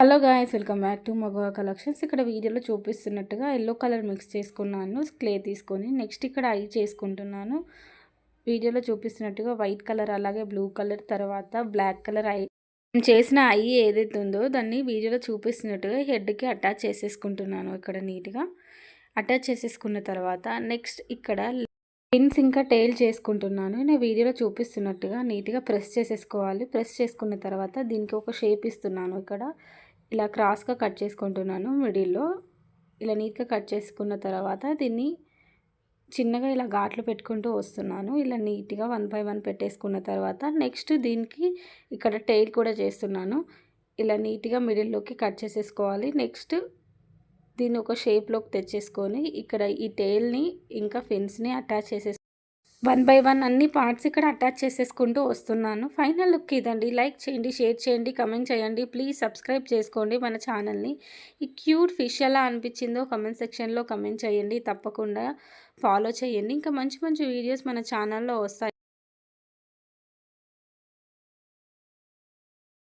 Hello guys welcome back to మగవా collections ఇక్కడ వీడియోలో చూపిస్తున్నట్టుగా ఎల్లో కలర్ మిక్స్ చేసుకున్నాను క్లే తీసుకొని నెక్స్ట్ ఇక్కడ ఐ చేసుకుంటున్నాను. వీడియోలో చూపిస్తున్నట్టుగా వైట్ కలర్ అలాగే బ్లూ కలర్ తర్వాత బ్లాక్ కలర్ ఐ చేసిన ఐ ఏదైతే ఉందో దాన్ని వీడియోలో చూపిస్తున్నట్టుగా హెడ్కి అటాచ్ చేసేసుకుంటున్నాను ఇక్కడ నీట్గా అటాచ్ చేసేసుకున్న తర్వాత నెక్స్ట్ ఇక్కడ పిన్స్ ఇంకా టైల్ చేసుకుంటున్నాను. నేను వీడియోలో చూపిస్తున్నట్టుగా నీట్గా ప్రెస్ చేసేసుకోవాలి. ప్రెస్ చేసుకున్న తర్వాత దీనికి ఒక షేప్ ఇస్తున్నాను ఇక్కడ. ఇలా క్రాస్గా కట్ చేసుకుంటున్నాను మిడిల్లో. ఇలా నీట్గా కట్ చేసుకున్న తర్వాత దీన్ని చిన్నగా ఇలా ఘాట్లు పెట్టుకుంటూ వస్తున్నాను. ఇలా నీట్గా వన్ బై వన్ పెట్టేసుకున్న తర్వాత నెక్స్ట్ దీనికి ఇక్కడ టైల్ కూడా చేస్తున్నాను. ఇలా నీట్గా మిడిల్లోకి కట్ చేసేసుకోవాలి. నెక్స్ట్ దీన్ని ఒక షేప్లోకి తెచ్చేసుకొని ఇక్కడ ఈ టైల్ని ఇంకా ఫెన్స్ని అటాచ్ చేసేసుకోవాలి వన్ బై వన్ అన్ని పార్ట్స్ ఇక్కడ అటాచ్ చేసేసుకుంటూ వస్తున్నాను. ఫైనల్ లుక్ ఇదండి. లైక్ చేయండి షేర్ చేయండి కమెంట్ చేయండి. ప్లీజ్ సబ్స్క్రైబ్ చేసుకోండి మన ఛానల్ని ఈ క్యూట్ ఫిష్ ఎలా అనిపించిందో కమెంట్ సెక్షన్లో కమెంట్ చేయండి. తప్పకుండా ఫాలో చేయండి. ఇంకా మంచి మంచి వీడియోస్ మన ఛానల్లో వస్తాయి.